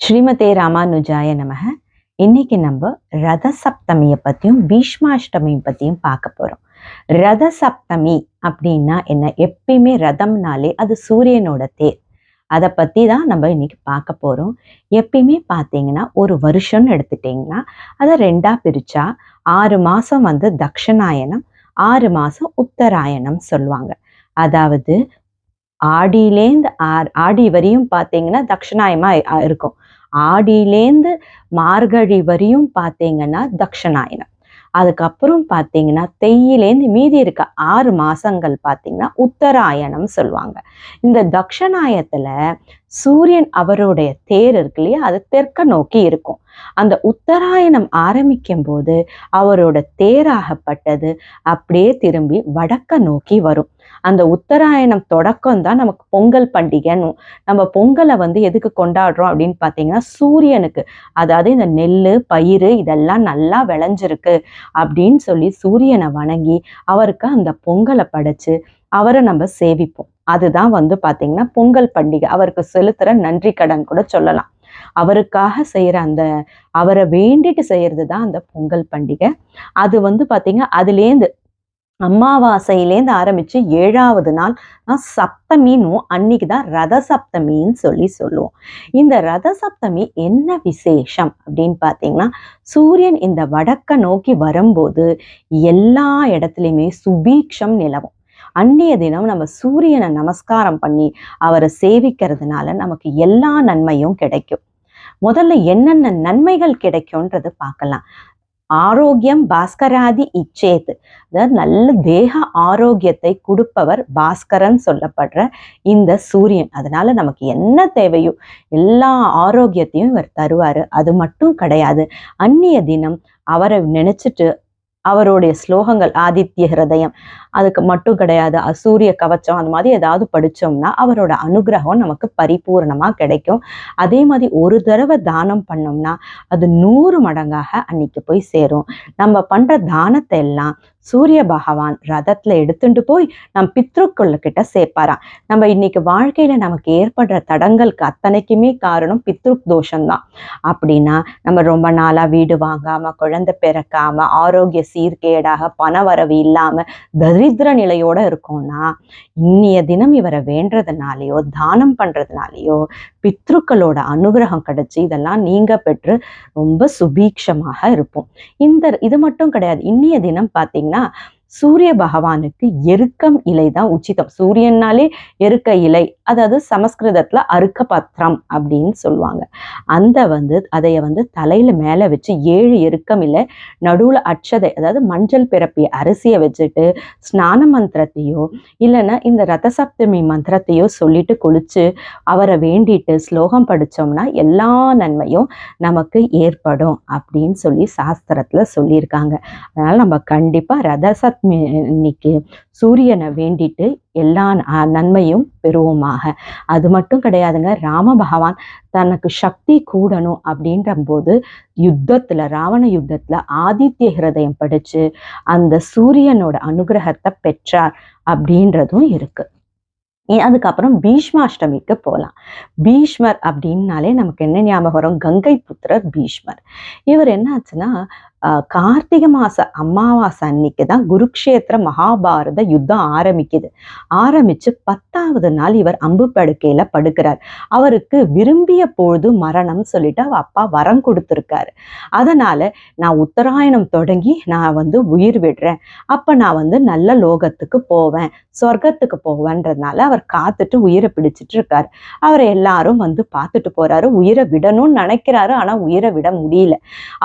ஸ்ரீமதே ராமானுஜாய நமக. இன்னைக்கு நம்ம ரத சப்தமியை பற்றியும் பீஷ்மாஷ்டமியை பற்றியும் பார்க்க போகிறோம் ரத சப்தமி அப்படின்னா என்ன? எப்பயுமே ரதம்னாலே அது சூரியனோட தேர். அதை பற்றி தான் நம்ம இன்னைக்கு பார்க்க போகிறோம் எப்பயுமே பார்த்தீங்கன்னா ஒரு வருஷம்னு எடுத்துட்டிங்கன்னா அதை ரெண்டாக பிரித்தா ஆறு மாதம் வந்து தக்ஷணாயனம் ஆறு மாதம் உத்தராயணம் சொல்லுவாங்க. அதாவது ஆடியிலேந்து ஆ- ஆடி வரையும் பார்த்தீங்கன்னா தக்ஷணாயமா இருக்கும். ஆடியிலேந்து மார்கழி வரையும் பார்த்தீங்கன்னா தக்ஷணாயனம். அதுக்கப்புறம் பார்த்தீங்கன்னா தெய்யிலேந்து மீதி இருக்க ஆறு மாசங்கள் பார்த்தீங்கன்னா உத்தராயணம் சொல்லுவாங்க. இந்த தக்ஷணாயத்துல சூரியன் அவருடைய தேர் இருக்கு இல்லையா அது தெற்க நோக்கி இருக்கும். அந்த உத்தராயணம் ஆரம்பிக்கும் போது அவரோட தேராகப்பட்டது அப்படியே திரும்பி வடக்க நோக்கி வரும். அந்த உத்தராயணம் தொடக்கம் தான் நமக்கு பொங்கல் பண்டிகைன்னு. நம்ம பொங்கலை வந்து எதுக்கு கொண்டாடுறோம் அப்படின்னு பார்த்தீங்கன்னா சூரியனுக்கு. அதாவது இந்த நெல் பயிர் இதெல்லாம் நல்லா விளைஞ்சிருக்கு அப்படின்னு சொல்லி சூரியனை வணங்கி அவருக்கு அந்த பொங்கலை படைச்சு அவரை நம்ம சேவிப்போம். அதுதான் வந்து பார்த்தீங்கன்னா பொங்கல் பண்டிகை. அவருக்கு செலுத்துற நன்றி கடன் கூட சொல்லலாம். அவருக்காக செய்யற அந்த அவரை வேண்டிட்டு செய்யறது தான் அந்த பொங்கல் பண்டிகை. அது வந்து பார்த்தீங்கன்னா அதுலேருந்து அமாவாசையிலேருந்து ஆரம்பிச்சு ஏழாவது நாள் சப்தமின்னு சப்தமின்னும் அன்னைக்கு தான் ரத சப்தமின்னு சொல்லி சொல்லுவோம். இந்த ரத சப்தமி என்ன விசேஷம் அப்படின்னு பார்த்தீங்கன்னா சூரியன் இந்த வடக்க நோக்கி வரும்போது எல்லா இடத்துலையுமே சுபீக்ஷம் நிலவும். அன்றைய தினம் நம்ம சூரியனை நமஸ்காரம் பண்ணி அவரை சேவிக்கிறதுனால நமக்கு எல்லா நன்மையும் கிடைக்கும். முதல்ல என்னென்ன நன்மைகள் கிடைக்கும்ன்றது பார்க்கலாம். ஆரோக்கியம் பாஸ்கராதி இச்சேத்து. அதாவது நல்ல தேக ஆரோக்கியத்தை கொடுப்பவர் பாஸ்கரன் சொல்லப்படுற இந்த சூரியன். அதனால நமக்கு என்ன தேவையோ எல்லா ஆரோக்கியத்தையும் இவர் தருவார். அது மட்டும் கிடையாது. அந்நிய தினம் அவரை நினைச்சிட்டு அவருடைய ஸ்லோகங்கள் ஆதித்ய ஹிருதயம். அதுக்கு மட்டும் கிடையாது அசூரிய கவச்சம் அந்த மாதிரி ஏதாவது படிச்சோம்னா அவரோட அனுகிரகம் நமக்கு பரிபூர்ணமாக கிடைக்கும். அதே மாதிரி ஒரு தடவை தானம் பண்ணோம்னா அது நூறு மடங்காக அன்னைக்கு போய் சேரும். நம்ம பண்ணுற தானத்தை எல்லாம் சூரிய பகவான் ரதத்துல எடுத்துட்டு போய் நம் பித்ருக்குள்ள கிட்ட சேர்ப்பாராம். நம்ம இன்னைக்கு வாழ்க்கையில நமக்கு ஏற்படுற தடங்களுக்கு அத்தனைக்குமே காரணம் பித்ருக் தோஷம்தான். அப்படின்னா நம்ம ரொம்ப நாளா வீடு வாங்காம குழந்தை பிறக்காம ஆரோக்கிய சீர்கேடாக பணவரவு இல்லாம தரித்திர நிலையோட இருக்கோம்னா இன்னிய தினம் இவரை வேண்டதுனாலேயோ தானம் பண்றதுனாலயோ பித்ருக்களோட அனுகிரகம் கிடைச்சு இதெல்லாம் நீங்க பெற்று ரொம்ப சுபீக்ஷமாக இருப்போம். இந்த இது மட்டும் கிடையாது. இன்னிய தினம் பார்த்தீங்கன்னா சூரிய பகவானுக்கு எருக்கம் இலை தான் உச்சிதம். சூரியனாலே எருக்க இலை அதாவது சமஸ்கிருதத்தில் அருக்க பத்திரம் அப்படின்னு சொல்லுவாங்க. அந்த வந்து அதைய வந்து தலையில் மேலே வச்சு ஏழு இறுக்கம் இல்லை நடுவில் அட்சதை அதாவது மஞ்சள் பிறப்பி அரிசியை வச்சுட்டு ஸ்நான மந்திரத்தையோ இல்லைன்னா இந்த ரதசப்தமி மந்திரத்தையோ சொல்லிட்டு குளிச்சு அவரை வேண்டிட்டு ஸ்லோகம் படித்தோம்னா எல்லா நன்மையும் நமக்கு ஏற்படும் அப்படின்னு சொல்லி சாஸ்திரத்தில் சொல்லியிருக்காங்க. அதனால் நம்ம கண்டிப்பாக ரதசப்தமிக்கு சூரியனை வேண்டிட்டு எல்லா நன்மையும் பெறுவோமாக. அது மட்டும் கிடையாதுங்க ராம பகவான் தனக்கு சக்தி கூடணும் அப்படின்ற போது யுத்தத்துல ராவண யுத்தத்துல ஆதித்ய ஹிரதயம் படிச்சு அந்த சூரியனோட அனுகிரகத்தை பெற்றார் அப்படின்றதும் இருக்கு. அதுக்கப்புறம் பீஷ்மாஷ்டமிக்கு போகலாம் பீஷ்மர் அப்படின்னாலே நமக்கு என்ன ஞாபகம் வரும்? கங்கை புத்திரர் பீஷ்மர். இவர் என்ன ஆச்சுன்னா கார்த்திகை மாச அமாவாசை அன்னைக்கு தான் குருக்ஷேத்திர மகாபாரத யுத்தம் ஆரம்பிக்குது. ஆரம்பிச்சு பத்தாவது நாள் இவர் அம்பு படுக்கையில படுக்கிறார். அவருக்கு விரும்பிய பொழுது மரணம் சொல்லிட்டு அவ அப்பா வரம் கொடுத்துருக்காரு. அதனால நான் உத்தராயணம் தொடங்கி நான் வந்து உயிர் விடுறேன். அப்ப நான் வந்து நல்ல லோகத்துக்கு போவேன் சொர்க்கத்துக்கு போவேன்றதுனால அவர் காத்துட்டு உயிரை பிடிச்சிட்டு இருக்காரு. அவரை எல்லாரும் வந்து பார்த்துட்டு போறாரு. உயிரை விடணும்னு நினைக்கிறாரு ஆனா உயிரை விட முடியல.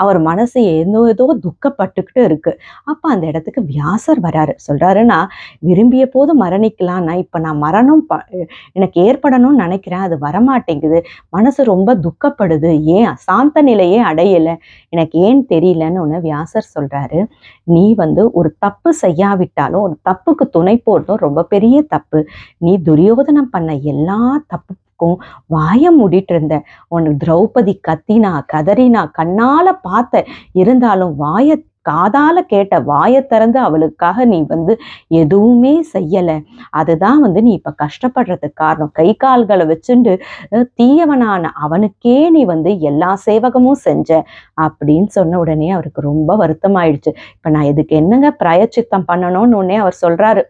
அவர் மனசு ஏதோ ஏதோ துக்கப்பட்டுக்கிட்டு இருக்கு. அப்ப அந்த இடத்துக்கு வியாசர் வராரு. சொல்றாருன்னா விரும்பிய போது மரணிக்கலாம். நான் இப்ப நான் மரணம் ப- எனக்கு ஏற்படணும்னு நினைக்கிறேன். அது வரமாட்டேங்குது. மனசு ரொம்ப துக்கப்படுது. ஏன் சாந்த நிலையே அடையல. எனக்கு ஏன் தெரியலன்னு ஒன்று வியாசர் சொல்றாரு. நீ வந்து ஒரு தப்பு செய்யாவிட்டாலும் ஒரு தப்புக்கு துணை போட்டும் ரொம்ப பெரிய தப்பு. நீ துரியோதனம் பண்ண எல்லா தப்பு தப்புக்கும் வாய மூடிட்டு இருந்த உனக்கு திரௌபதி கத்தினா கதறினா கண்ணால பார்த்த இருந்தாலும் வாய காதால கேட்ட வாயை திறந்து அவளுக்காக நீ வந்து எதுவுமே செய்யலை. அதுதான் வந்து நீ இப்போ கஷ்டப்படுறதுக்கு காரணம். கை கால்களை வச்சுண்டு தீயவனான அவனுக்கே நீ வந்து எல்லா சேவகமும் செஞ்ச அப்படின்னு சொன்ன உடனே அவருக்கு ரொம்ப வருத்தமாயிடுச்சு. இப்போ நான் இதுக்கு என்னங்க பிரயச்சித்தம் பண்ணணும்னு உடனே அவர் சொல்றாரு.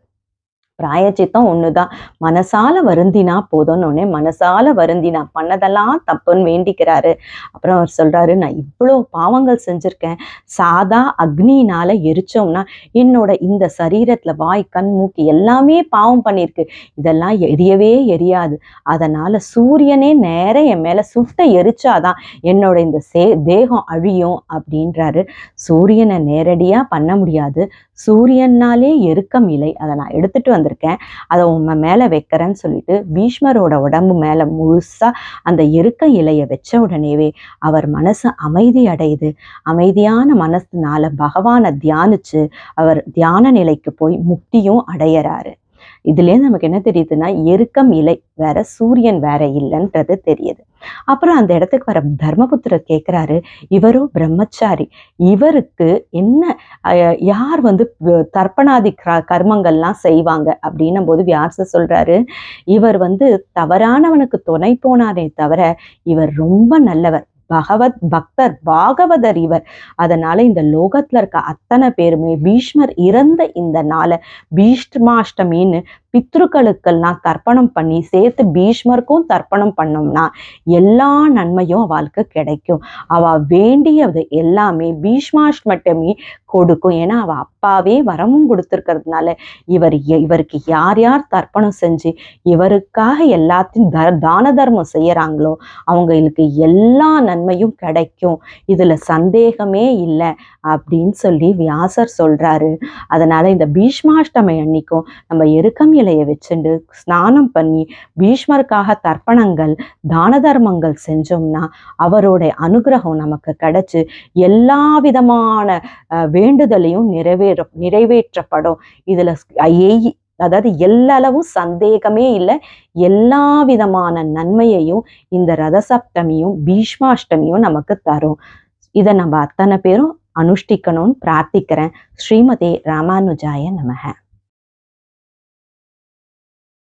பிராயச்சித்தம் தான் மனசால வருந்தினா போதும்னு உடனே மனசால வருந்தினா பண்ணதெல்லாம் தப்புன்னு வேண்டிக்கிறாரு. அப்புறம் அவர் சொல்றாரு நான் இவ்வளோ பாவங்கள் செஞ்சுருக்கேன். சாதா அக்னியினால எரிச்சோம்னா என்னோட இந்த சரீரத்துல வாய் கண் மூக்கு எல்லாமே பாவம் பண்ணியிருக்கு இதெல்லாம் எரியவே எரியாது. அதனால சூரியனே நேர என் மேல சுட்ட எரிச்சாதான் என்னோட இந்த சே தேகம் அழியும் அப்படின்றாரு. சூரியனை நேரடியா பண்ண முடியாது. சூரியனாலே எருக்கம் இல்லை. அதை நான் எடுத்துட்டு வந்திருக்கேன் அதை உன் மேலே வைக்கிறேன்னு சொல்லிட்டு பீஷ்மரோட உடம்பு மேலே முழுசா அந்த எருக்க இலையை வச்ச உடனேவே அவர் மனசு அமைதி அடையுது. அமைதியான மனசுனால பகவானை தியானிச்சு அவர் தியான நிலைக்கு போய் முக்தியும் அடையறாரு. இதுலேருந்து நமக்கு என்ன தெரியுதுன்னா எருக்கம் இலை வேற சூரியன் வேற இல்லைன்றது தெரியுது. அப்புறம் அந்த இடத்துக்கு வர தர்மபுத்திரர் கேட்குறாரு இவரும் பிரம்மச்சாரி இவருக்கு என்ன யார் வந்து தர்ப்பணாதி க- கர்மங்கள்லாம் செய்வாங்க? அப்படின்னும் போது வியாசர் சொல்றாரு இவர் வந்து தவறானவனுக்கு துணை போனாரே தவிர இவர் ரொம்ப நல்லவர். பகவத் பக்தர் பாகவதர் இவர். அதனால இந்த லோகத்துல இருக்க அத்தனை பேருமே பீஷ்மர் இறந்த இந்த நாளை பீஷ்மாஷ்டமின்னு பித்ருக்களுக்கெல்லாம் தர்ப்பணம் பண்ணி சேர்த்து பீஷ்மருக்கும் தர்ப்பணம் பண்ணோம்னா எல்லா நன்மையும் அவளுக்கு கிடைக்கும். அவ வேண்டியது எல்லாமே பீஷ்மாஷ்டமி கொடுக்கும். ஏன்னா அவ அப்பாவே வரமும் கொடுத்துருக்கிறதுனால இவர் இவருக்கு யார் யார் தர்ப்பணம் செஞ்சு இவருக்காக எல்லாத்தையும் த தான தர்மம் செய்யறாங்களோ அவங்களுக்கு எல்லா நன்மையும் கிடைக்கும். இதுல சந்தேகமே இல்லை அப்படின்னு சொல்லி வியாசர் சொல்றாரு. அதனால இந்த பீஷ்மாஷ்டமி அன்னைக்கும் நம்ம எருக்கம் இலையை வச்சுண்டு ஸ்நானம் பண்ணி பீஷ்மருக்காக தர்ப்பணங்கள் தான தர்மங்கள் செஞ்சோம்னா அவருடைய அனுகிரகம் நமக்கு கிடைச்சு எல்லா விதமான வேண்டுதலையும் நிறைவேற நிறைவேற்றப்படும். இதுல ஸ்- அதாவது எல்லாளவும் சந்தேகமே இல்லை. எல்லா விதமான நன்மையையும் இந்த ரதசப்தமியும் பீஷ்மாஷ்டமியும் நமக்கு தரும். இதை நம்ம அத்தனை பேரும் அனுஷ்டிக்கணும்னு பிரார்த்திக்கிறேன். ஸ்ரீமதி ராமானுஜாய நமக.